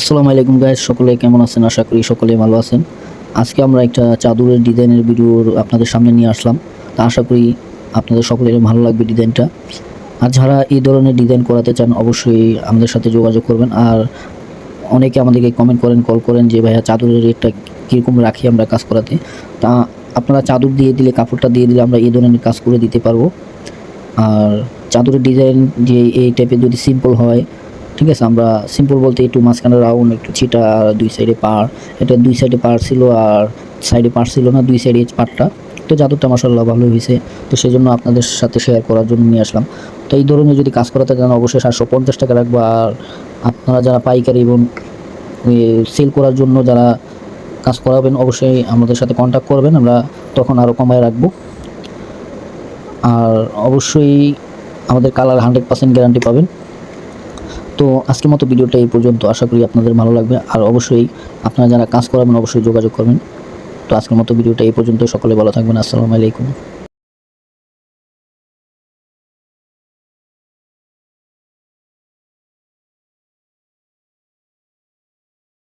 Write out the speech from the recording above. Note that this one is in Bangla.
আসসালামু আলাইকুম গাইজ সকলে কেমন আছেন? আশা করি সকলে ভালো আছেন। আজকে আমরা একটা চাদরের ডিজাইনের ভিডিও আপনাদের সামনে নিয়ে আসলাম। তা আশা করি আপনাদের সকলের ভালো লাগবে ডিজাইনটা। আর যারা এই ধরনের ডিজাইন করাতে চান, অবশ্যই আমাদের সাথে যোগাযোগ করবেন। আর অনেকে আমাদেরকে কমেন্ট করেন কল করেন যে, ভাইয়া, চাদরের রেটটা কীরকম রাখি আমরা কাজ করাতে? তা আপনারা চাদর দিয়ে দিলে, কাপড়টা দিয়ে দিলে আমরা এই ধরনের কাজ করে দিতে পারব। আর চাদরের ডিজাইন যে, এই টাইপের যদি সিম্পল হয় ঠিক আছে, আমরা সিম্পল বলতে একটু মাঝখানে রাউন্ড একটু ছিটা আর দুই সাইডে পার এটা দুই সাইডে পার ছিল আর সাইডে পার ছিল না, দুই সাইডে পারটা তো চাদরটা মাসাল্লাহ ভালো হয়েছে। তো সেই জন্য আপনাদের সাথে শেয়ার করার জন্য নিয়ে আসলাম। তো এই ধরনের যদি কাজ করাতে চান, অবশ্যই সাতশো পঞ্চাশ টাকা রাখব। আর আপনারা যারা পাইকারি এবং সেল করার জন্য যারা কাজ করাবেন, অবশ্যই আমাদের সাথে কন্ট্যাক্ট করবেন। আমরা তখন আরও কমায় রাখব। আর অবশ্যই আমাদের কালার হান্ড্রেড পার্সেন্ট গ্যারান্টি পাবেন। তো আজকের মতো ভিডিওটা এই পর্যন্ত। আশা করি আপনাদের ভালো লাগবে। আর অবশ্যই আপনারা যারা কাজ করাবেন, অবশ্যই যোগাযোগ করবেন। তো আজকের মতো ভিডিওটা এই পর্যন্ত। সকলে ভালো থাকবেন। আসসালামু আলাইকুম।